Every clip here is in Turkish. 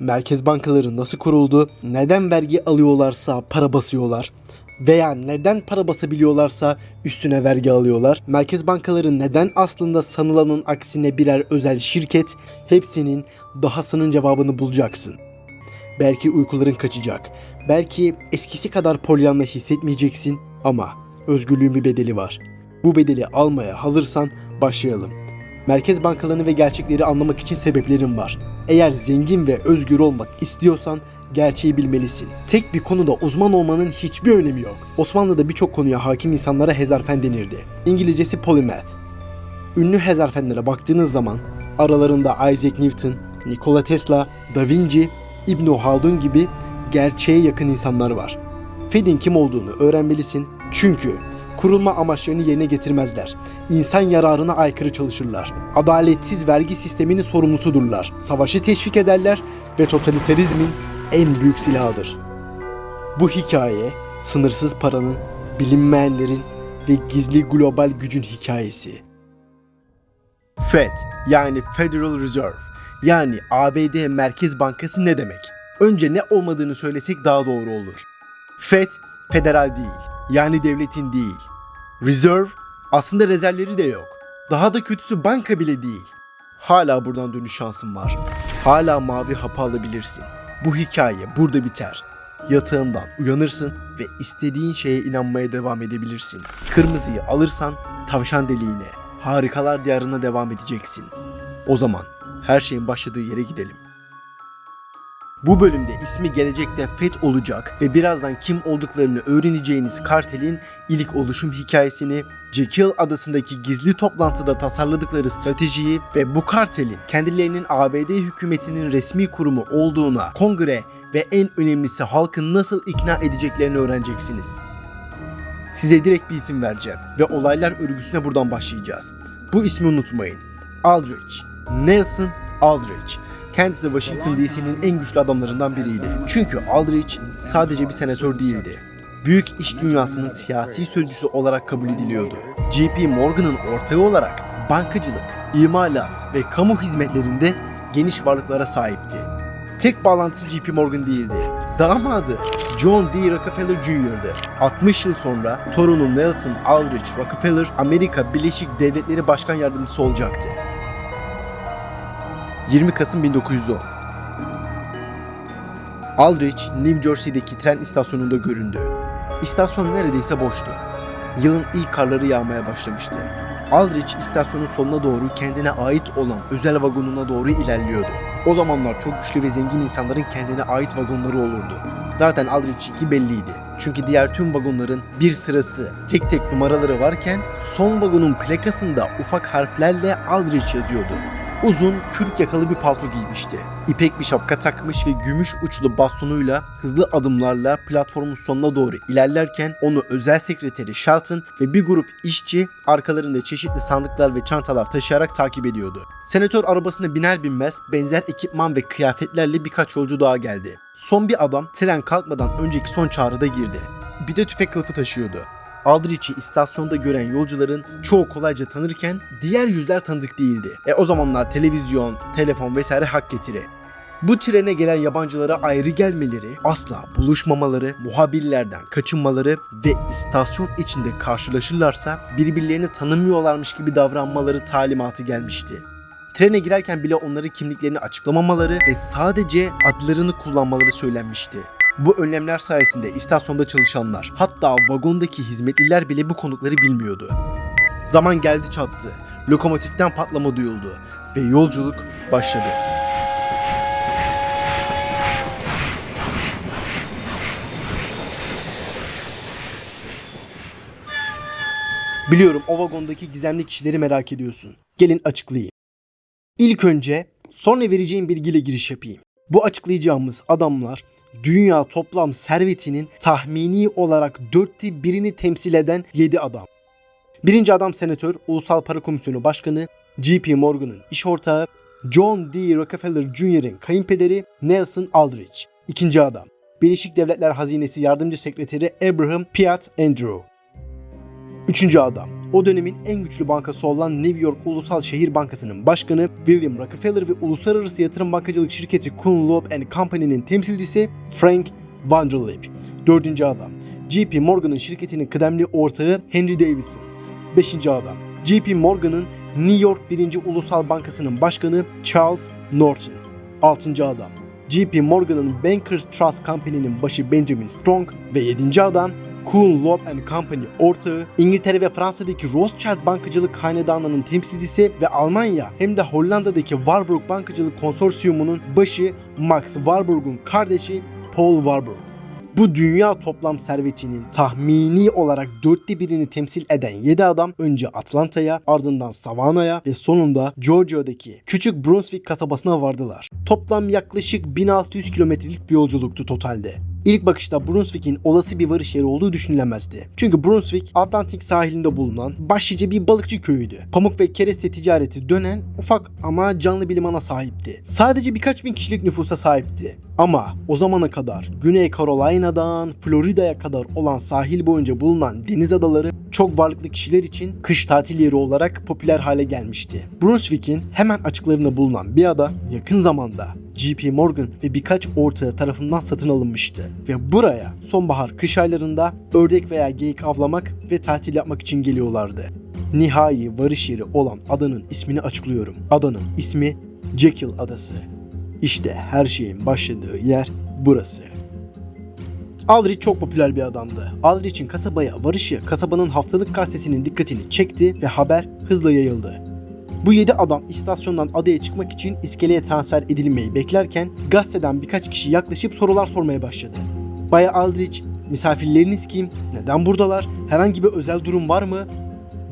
merkez bankaları nasıl kuruldu, neden vergi alıyorlarsa para basıyorlar veya neden para basabiliyorlarsa üstüne vergi alıyorlar. Merkez bankaları neden aslında sanılanın aksine birer özel şirket hepsinin dahasının cevabını bulacaksın. Belki uykuların kaçacak. Belki eskisi kadar polyanla hissetmeyeceksin ama özgürlüğün bir bedeli var. Bu bedeli almaya hazırsan başlayalım. Merkez bankalarını ve gerçekleri anlamak için sebeplerim var. Eğer zengin ve özgür olmak istiyorsan gerçeği bilmelisin. Tek bir konuda uzman olmanın hiçbir önemi yok. Osmanlı'da birçok konuya hakim insanlara hezarfen denirdi. İngilizcesi polymath. Ünlü hezarfenlere baktığınız zaman aralarında Isaac Newton, Nikola Tesla, Da Vinci, İbn Haldun gibi gerçeğe yakın insanlar var. Fed'in kim olduğunu öğrenmelisin çünkü kurulma amaçlarını yerine getirmezler. İnsan yararına aykırı çalışırlar. Adaletsiz vergi sisteminin sorumlusudurlar. Savaşı teşvik ederler ve totalitarizmin en büyük silahıdır. Bu hikaye sınırsız paranın, bilinmeyenlerin ve gizli global gücün hikayesi. Fed yani Federal Reserve yani ABD Merkez Bankası ne demek? Önce ne olmadığını söylesek daha doğru olur. Fed federal değil yani devletin değil. Reserve aslında rezervleri de yok. Daha da kötüsü banka bile değil. Hala buradan dönüş şansın var. Hala mavi hapı alabilirsin. Bu hikaye burada biter. Yatağından uyanırsın ve istediğin şeye inanmaya devam edebilirsin. Kırmızıyı alırsan tavşan deliğine, harikalar diyarına devam edeceksin. O zaman her şeyin başladığı yere gidelim. Bu bölümde ismi gelecekte FET olacak ve birazdan kim olduklarını öğreneceğiniz kartelin ilk oluşum hikayesini, Jekyll adasındaki gizli toplantıda tasarladıkları stratejiyi ve bu kartelin kendilerinin ABD hükümetinin resmi kurumu olduğuna kongre ve en önemlisi halkı nasıl ikna edeceklerini öğreneceksiniz. Size direkt bir isim vereceğim ve olaylar örgüsüne buradan başlayacağız. Bu ismi unutmayın. Aldrich. Nelson Aldrich. Kendisi Washington DC'nin en güçlü adamlarından biriydi. Çünkü Aldrich sadece bir senatör değildi. Büyük iş dünyasının siyasi sözcüsü olarak kabul ediliyordu. JP Morgan'ın ortağı olarak bankacılık, imalat ve kamu hizmetlerinde geniş varlıklara sahipti. Tek bağlantısı JP Morgan değildi. Damadı John D. Rockefeller Jr.'dı. 60 yıl sonra torunu Nelson Aldrich Rockefeller Amerika Birleşik Devletleri Başkan Yardımcısı olacaktı. 20 Kasım 1910 Aldrich, New Jersey'deki tren istasyonunda göründü. İstasyon neredeyse boştu. Yılın ilk karları yağmaya başlamıştı. Aldrich istasyonun sonuna doğru kendine ait olan özel vagonuna doğru ilerliyordu. O zamanlar çok güçlü ve zengin insanların kendine ait vagonları olurdu. Zaten Aldrich'inki belliydi. Çünkü diğer tüm vagonların bir sırası, tek tek numaraları varken son vagonun plakasında ufak harflerle Aldrich yazıyordu. Uzun, kürk yakalı bir palto giymişti. İpek bir şapka takmış ve gümüş uçlu bastonuyla hızlı adımlarla platformun sonuna doğru ilerlerken onu özel sekreteri Shelton ve bir grup işçi arkalarında çeşitli sandıklar ve çantalar taşıyarak takip ediyordu. Senatör arabasına biner binmez benzer ekipman ve kıyafetlerle birkaç yolcu daha geldi. Son bir adam tren kalkmadan önceki son çağrıda girdi. Bir de tüfek kılıfı taşıyordu. Aldrich'i istasyonda gören yolcuların çoğu kolayca tanırken diğer yüzler tanıdık değildi. E o zamanlar televizyon, telefon vesaire hak getiri. Bu trene gelen yabancılara ayrı gelmeleri, asla buluşmamaları, muhabirlerden kaçınmaları ve istasyon içinde karşılaşırlarsa birbirlerini tanımıyorlarmış gibi davranmaları talimatı gelmişti. Trene girerken bile onları kimliklerini açıklamamaları ve sadece adlarını kullanmaları söylenmişti. Bu önlemler sayesinde istasyonda çalışanlar, hatta vagondaki hizmetliler bile bu konukları bilmiyordu. Zaman geldi çattı. Lokomotiften patlama duyuldu ve yolculuk başladı. Biliyorum o vagondaki gizemli kişileri merak ediyorsun. Gelin açıklayayım. İlk önce sonra vereceğim bilgiyle giriş yapayım. Bu açıklayacağımız adamlar dünya toplam servetinin tahmini olarak dörtte birini temsil eden 7 adam. Birinci adam senatör, Ulusal Para Komisyonu Başkanı, JP Morgan'ın iş ortağı, John D. Rockefeller Jr.'in kayınpederi Nelson Aldrich. İkinci adam, Birleşik Devletler Hazinesi Yardımcı Sekreteri Abraham Piat Andrew. Üçüncü adam, o dönemin en güçlü bankası olan New York Ulusal Şehir Bankası'nın başkanı William Rockefeller ve uluslararası yatırım bankacılık şirketi Kuhn Loeb Company'nin temsilcisi Frank Vanderlip. Dördüncü adam JP Morgan'ın şirketinin kıdemli ortağı Henry Davidson. Beşinci adam JP Morgan'ın New York 1. Ulusal Bankası'nın başkanı Charles Norton. Altıncı adam JP Morgan'ın Bankers Trust Company'nin başı Benjamin Strong ve yedinci adam Kuhn Loeb Company ortağı, İngiltere ve Fransa'daki Rothschild bankacılık hanedanının temsilcisi ve Almanya hem de Hollanda'daki Warburg Bankacılık Konsorsiyumu'nun başı Max Warburg'un kardeşi Paul Warburg. Bu dünya toplam servetinin tahmini olarak dörtte birini temsil eden 7 adam önce Atlanta'ya ardından Savannah'ya ve sonunda Georgia'daki küçük Brunswick kasabasına vardılar. Toplam yaklaşık 1600 kilometrelik bir yolculuktu totalde. İlk bakışta Brunswick'in olası bir varış yeri olduğu düşünülemezdi. Çünkü Brunswick Atlantik sahilinde bulunan başlıca bir balıkçı köyüydü. Pamuk ve kereste ticareti dönen ufak ama canlı bir limana sahipti. Sadece birkaç bin kişilik nüfusa sahipti. Ama o zamana kadar Güney Carolina'dan Florida'ya kadar olan sahil boyunca bulunan deniz adaları çok varlıklı kişiler için kış tatil yeri olarak popüler hale gelmişti. Brunswick'in hemen açıklarında bulunan bir ada yakın zamanda JP Morgan ve birkaç ortağı tarafından satın alınmıştı. Ve buraya sonbahar kış aylarında ördek veya geyik avlamak ve tatil yapmak için geliyorlardı. Nihai varış yeri olan adanın ismini açıklıyorum. Adanın ismi Jekyll Adası. İşte her şeyin başladığı yer burası. Aldrich çok popüler bir adamdı. Aldrich'in kasabaya varışı kasabanın haftalık gazetesinin dikkatini çekti ve haber hızla yayıldı. Bu 7 adam istasyondan adaya çıkmak için iskeleye transfer edilmeyi beklerken gazeteden birkaç kişi yaklaşıp sorular sormaya başladı. Bay Aldrich, misafirleriniz kim? Neden buradalar? Herhangi bir özel durum var mı?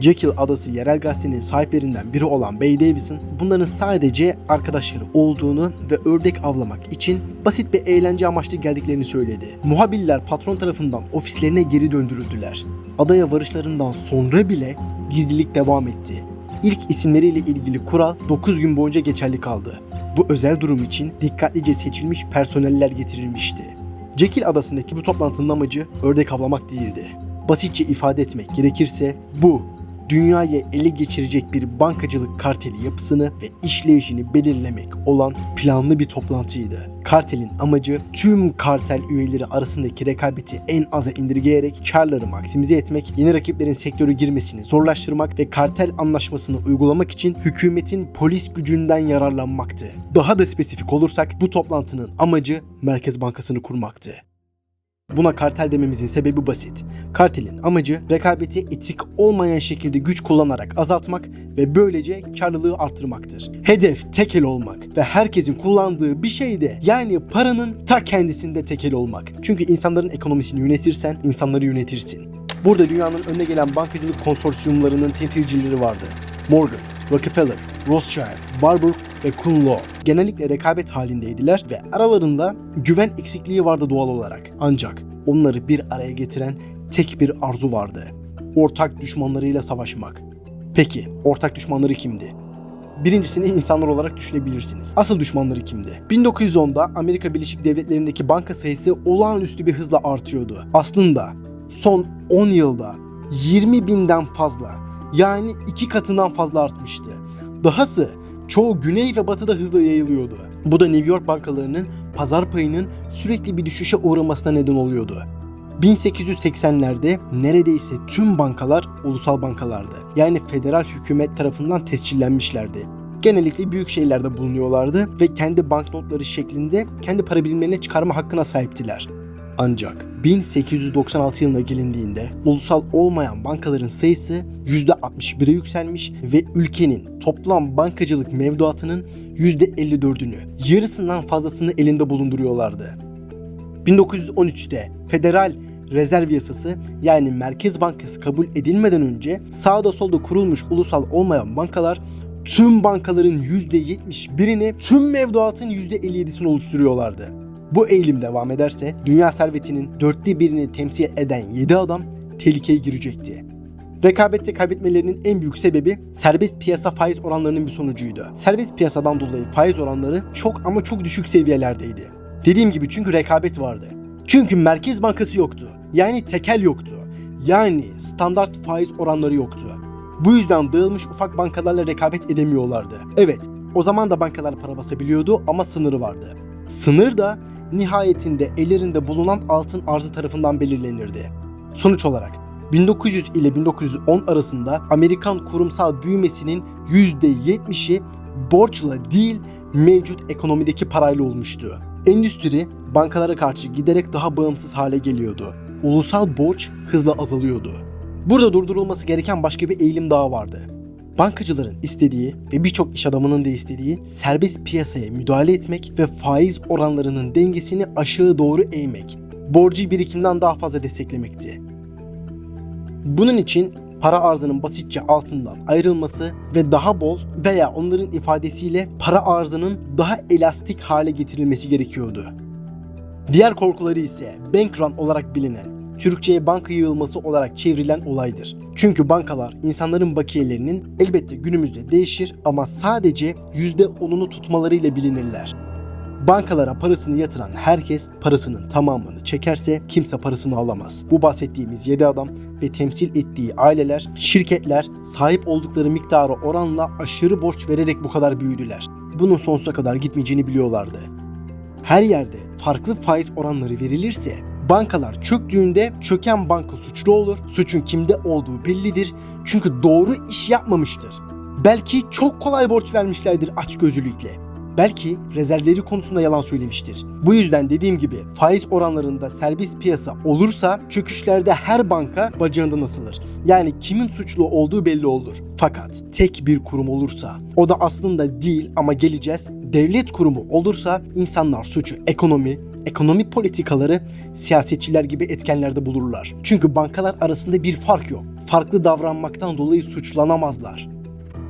Jekyll Adası yerel gazetenin sahiplerinden biri olan Bay Davison bunların sadece arkadaşları olduğunu ve ördek avlamak için basit bir eğlence amaçlı geldiklerini söyledi. Muhabirler patron tarafından ofislerine geri döndürüldüler. Adaya varışlarından sonra bile gizlilik devam etti. İlk isimleriyle ilgili kural 9 gün boyunca geçerli kaldı. Bu özel durum için dikkatlice seçilmiş personeller getirilmişti. Jekyll adasındaki bu toplantının amacı ördek avlamak değildi. Basitçe ifade etmek gerekirse bu dünyayı ele geçirecek bir bankacılık karteli yapısını ve işleyişini belirlemek olan planlı bir toplantıydı. Kartelin amacı tüm kartel üyeleri arasındaki rekabeti en aza indirgeyerek karları maksimize etmek, yeni rakiplerin sektöre girmesini zorlaştırmak ve kartel anlaşmasını uygulamak için hükümetin polis gücünden yararlanmaktı. Daha da spesifik olursak bu toplantının amacı Merkez Bankası'nı kurmaktı. Buna kartel dememizin sebebi basit. Kartelin amacı rekabeti etik olmayan şekilde güç kullanarak azaltmak ve böylece karlılığı artırmaktır. Hedef tekel olmak ve herkesin kullandığı bir şeyde yani paranın ta kendisinde tekel olmak. Çünkü insanların ekonomisini yönetirsen insanları yönetirsin. Burada dünyanın önde gelen bankacılık konsorsiyumlarının temsilcileri vardı. Morgan, Rockefeller, Rothschild, Warburg ve Kuhn Loeb genellikle rekabet halindeydiler ve aralarında güven eksikliği vardı doğal olarak. Ancak onları bir araya getiren tek bir arzu vardı. Ortak düşmanlarıyla savaşmak. Peki ortak düşmanları kimdi? Birincisini insanlar olarak düşünebilirsiniz. Asıl düşmanları kimdi? 1910'da Amerika Birleşik Devletleri'ndeki banka sayısı olağanüstü bir hızla artıyordu. Aslında son 10 yılda 20 binden fazla yani iki katından fazla artmıştı. Dahası çoğu güney ve batıda hızla yayılıyordu. Bu da New York bankalarının pazar payının sürekli bir düşüşe uğramasına neden oluyordu. 1880'lerde neredeyse tüm bankalar ulusal bankalardı. Yani federal hükümet tarafından tescillenmişlerdi. Genellikle büyük şehirlerde bulunuyorlardı ve kendi banknotları şeklinde kendi para birimlerine çıkarma hakkına sahiptiler. Ancak 1896 yılına gelindiğinde ulusal olmayan bankaların sayısı %61'e yükselmiş ve ülkenin toplam bankacılık mevduatının %54'ünü, yarısından fazlasını elinde bulunduruyorlardı. 1913'te Federal Rezerv Yasası yani Merkez Bankası kabul edilmeden önce sağda solda kurulmuş ulusal olmayan bankalar tüm bankaların %71'ini, tüm mevduatın %57'sini oluşturuyorlardı. Bu eğilim devam ederse dünya servetinin dörtte birini temsil eden 7 adam tehlikeye girecekti. Rekabette kaybetmelerinin en büyük sebebi serbest piyasa faiz oranlarının bir sonucuydu. Serbest piyasadan dolayı faiz oranları çok ama çok düşük seviyelerdeydi. Dediğim gibi çünkü rekabet vardı. Çünkü Merkez Bankası yoktu. Yani tekel yoktu. Yani standart faiz oranları yoktu. Bu yüzden dağılmış ufak bankalarla rekabet edemiyorlardı. Evet, o zaman da bankalar para basabiliyordu ama sınırı vardı. Sınır da nihayetinde ellerinde bulunan altın arzı tarafından belirlenirdi. Sonuç olarak 1900 ile 1910 arasında Amerikan kurumsal büyümesinin %70'i borçla değil mevcut ekonomideki parayla olmuştu. Endüstri bankalara karşı giderek daha bağımsız hale geliyordu. Ulusal borç hızla azalıyordu. Burada durdurulması gereken başka bir eğilim daha vardı. Bankacıların istediği ve birçok iş adamının da istediği serbest piyasaya müdahale etmek ve faiz oranlarının dengesini aşağı doğru eğmek. Borcu birikimden daha fazla desteklemekti. Bunun için para arzının basitçe altından ayrılması ve daha bol veya onların ifadesiyle para arzının daha elastik hale getirilmesi gerekiyordu. Diğer korkuları ise bank run olarak bilinen, Türkçe'ye banka yığılması olarak çevrilen olaydır. Çünkü bankalar insanların bakiyelerinin elbette günümüzde değişir ama sadece %10'unu tutmalarıyla bilinirler. Bankalara parasını yatıran herkes parasının tamamını çekerse kimse parasını alamaz. Bu bahsettiğimiz 7 adam ve temsil ettiği aileler, şirketler sahip oldukları miktara oranla aşırı borç vererek bu kadar büyüdüler. Bunun sonsuza kadar gitmeyeceğini biliyorlardı. Her yerde farklı faiz oranları verilirse bankalar çöktüğünde çöken banka suçlu olur. Suçun kimde olduğu bellidir. Çünkü doğru iş yapmamıştır. Belki çok kolay borç vermişlerdir açgözlülükle. Belki rezervleri konusunda yalan söylemiştir. Bu yüzden dediğim gibi faiz oranlarında serbest piyasa olursa çöküşlerde her banka bacağından asılır. Yani kimin suçlu olduğu belli olur. Fakat tek bir kurum olursa o da aslında değil ama geleceğiz devlet kurumu olursa insanlar suçu ekonomi, ekonomi politikaları siyasetçiler gibi etkenlerde bulurlar. Çünkü bankalar arasında bir fark yok. Farklı davranmaktan dolayı suçlanamazlar.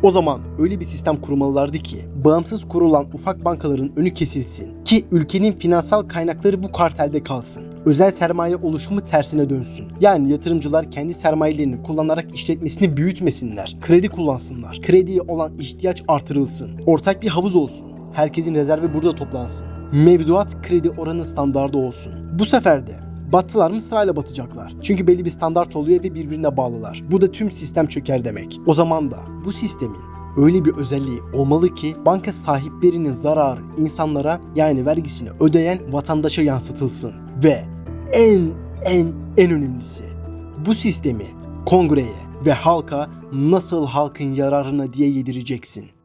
O zaman öyle bir sistem kurmalılardı ki bağımsız kurulan ufak bankaların önü kesilsin ki ülkenin finansal kaynakları bu kartelde kalsın. Özel sermaye oluşumu tersine dönsün. Yani yatırımcılar kendi sermayelerini kullanarak işletmesini büyütmesinler. Kredi kullansınlar. Krediye olan ihtiyaç artırılsın. Ortak bir havuz olsun. Herkesin rezervi burada toplansın. Mevduat kredi oranı standardı olsun. Bu sefer de Battılar mı sırayla batacaklar. Çünkü belli bir standart oluyor ve birbirine bağlılar. Bu da tüm sistem çöker demek. O zaman da bu sistemin öyle bir özelliği olmalı ki banka sahiplerinin zararı insanlara yani vergisini ödeyen vatandaşa yansıtılsın. Ve en en en önemlisi bu sistemi kongreye ve halka nasıl halkın yararına diye yedireceksin.